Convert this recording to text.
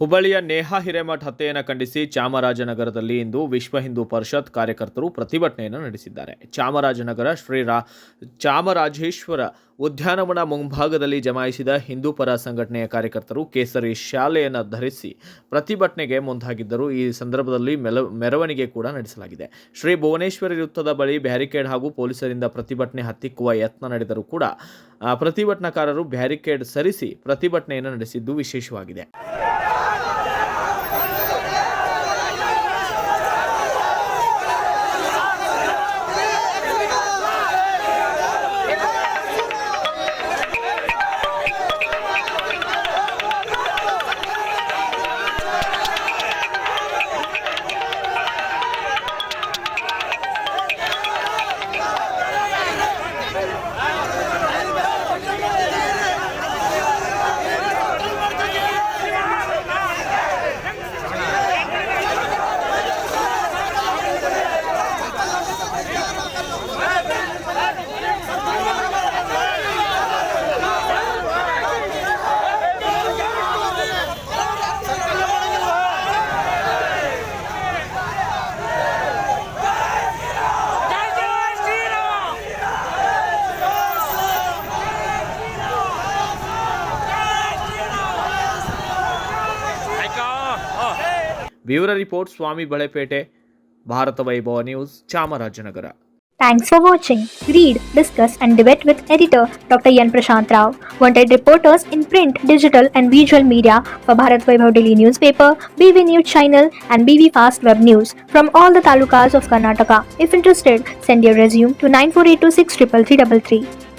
ಹುಬ್ಬಳ್ಳಿಯ ನೇಹಾ ಹಿರೇಮಠ್ ಹತ್ಯೆಯನ್ನು ಖಂಡಿಸಿ ಚಾಮರಾಜನಗರದಲ್ಲಿ ಇಂದು ವಿಶ್ವ ಹಿಂದೂ ಪರಿಷತ್ ಕಾರ್ಯಕರ್ತರು ಪ್ರತಿಭಟನೆಯನ್ನು ನಡೆಸಿದ್ದಾರೆ. ಚಾಮರಾಜನಗರ ಶ್ರೀ ಚಾಮರಾಜೇಶ್ವರ ಉದ್ಯಾನವನ ಮುಂಭಾಗದಲ್ಲಿ ಜಮಾಯಿಸಿದ ಹಿಂದೂ ಪರ ಸಂಘಟನೆಯ ಕಾರ್ಯಕರ್ತರು ಕೇಸರಿ ಶಾಲೆಯನ್ನು ಧರಿಸಿ ಪ್ರತಿಭಟನೆಗೆ ಮುಂದಾಗಿದ್ದರು. ಈ ಸಂದರ್ಭದಲ್ಲಿ ಮೆಲ, ಮೆರವಣಿಗೆ ಕೂಡ ನಡೆಸಲಾಗಿದೆ. ಶ್ರೀ ಭುವನೇಶ್ವರಿ ವೃತ್ತದ ಬಳಿ ಬ್ಯಾರಿಕೇಡ್ ಹಾಗೂ ಪೊಲೀಸರಿಂದ ಪ್ರತಿಭಟನೆ ಹತ್ತಿಕ್ಕುವ ಯತ್ನ ನಡೆದರೂ ಕೂಡ ಪ್ರತಿಭಟನಾಕಾರರು ಬ್ಯಾರಿಕೇಡ್ ಸರಿಸಿ ಪ್ರತಿಭಟನೆಯನ್ನು ನಡೆಸಿದ್ದು ವಿಶೇಷವಾಗಿದೆ. Bureau report Swamy Balepete Bharata Vaibhava news Chamarajanagar Thanks for watching. Read, discuss, and debate with editor Dr. Yan Prashant Rao. Wanted reporters in print, digital, and visual media for Bharat Vaibhav Daily newspaper, BV News channel, and BV Fast Web News from all the talukas of Karnataka. If interested, send your resume to 9482633333.